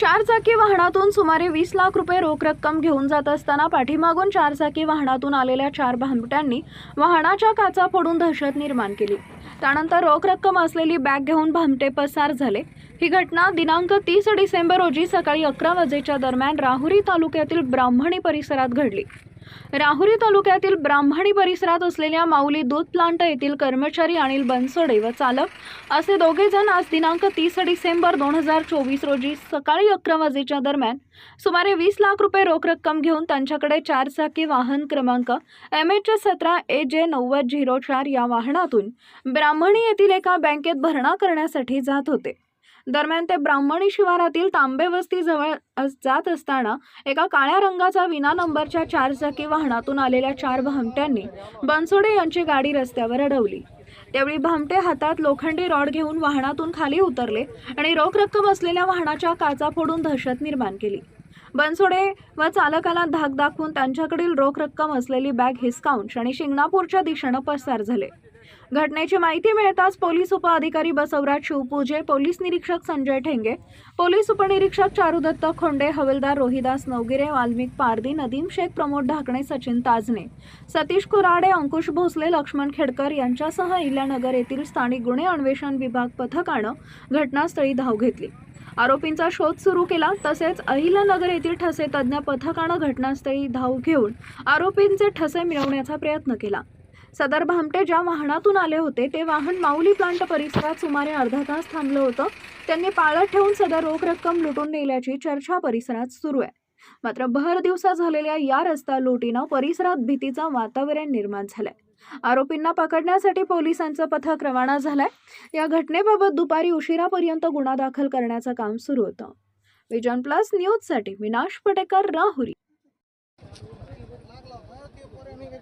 चार चाकी वाहनातून सुमारे वीस लाख रुपये रोख रक्कम घेऊन जात असताना पाठीमागून चार चाकी वाहनातून आलेल्या चार भामट्यांनी वाहनाच्या काचा फोडून दहशत निर्माण केली. त्यानंतर रोख रक्कम असलेली बॅग घेऊन भामटे पसार झाले. ही घटना दिनांक तीस डिसेंबर रोजी सकाळी अकरा वाजेच्या दरम्यान राहुरी तालुक्यातील ब्राह्मणी परिसरात घडली. राहुरी तालुक्यातील ब्राह्मणी परिसरात असलेल्या माऊली दूध प्लांट येथील कर्मचारी अनिल बनसोडे व चालक असे दोघे जण आज दिनांक तीस डिसेंबर दोन हजार चोवीस रोजी सकाळी अकरा वाजेच्या दरम्यान सुमारे वीस लाख रुपये रोख रक्कम घेऊन त्यांच्याकडे चार चाकी वाहन क्रमांक एम एच सतरा ए जे नव्वद झिरो चार या वाहनातून ब्राह्मणी येथील एका बँकेत भरणा करण्यासाठी जात होते. दरम्यान ते ब्राह्मणी शिवारातील तांबे जवळ अस- जात असताना एका काळ्या रंगाचा विना नंबरच्या चार चाकी वाहनातून आलेल्या चार भामट्यांनी बनसोडे यांची गाडी रस्त्यावर अडवली. त्यावेळी भामटे हातात लोखंडी रॉड घेऊन वाहनातून खाली उतरले आणि रोख रक्कम असलेल्या वाहनाच्या काचा फोडून दहशत निर्माण केली. बनसोडे व चालकाला धाक दाखवून त्यांच्याकडील रोख रक्कम असलेली बॅग हिसकावून आणि शिंगणापूरच्या दिशेनं पसार झाले. घटनेची माहिती मिळताच पोलीस उपअधिकारी बसवराज शिवपूजे पोलीस निरीक्षक संजय ठेंगे पोलीस उपनिरीक्षक चारुदत्त खोंडे हवलदार रोहिदास नवगिरे वाल्मिक पारदी नदीम शेख प्रमोद ढाकणे सचिन ताजने सतीश कुराडे अंकुश भोसले लक्ष्मण खेडकर यांच्यासह इल्यानगर येथील स्थानिक गुन्हे अन्वेषण विभाग पथकानं घटनास्थळी धाव घेतली. आरोपींचा शोध सुरू केला तसेच अहिलानगर येथील ठसे तज्ज्ञ पथकानं घटनास्थळी धाव घेऊन आरोपींचे ठसे मिळवण्याचा प्रयत्न केला. सदर भामटे ज्या वाहनातून आले होते ते वाहन माऊली प्लांट परिसरात सुमारे अर्धा तास थांबलं होतं. त्यांनी पाळत ठेवून सदर रोख रक्कम लुटून नेल्याची चर्चा परिसरात सुरू आहे. मात्र भर दिवसा झालेल्या या रस्ता लुटीनं परिसरात भीतीचं वातावरण निर्माण झालंय. आरोपींना पकडण्यासाठी पोलिसांचं पथक रवाना झालंय. या घटनेबाबत दुपारी उशिरापर्यंत गुन्हा दाखल करण्याचं काम सुरू होतं. विजन प्लस न्यूजसाठी विनाश पटेकर राहुरी.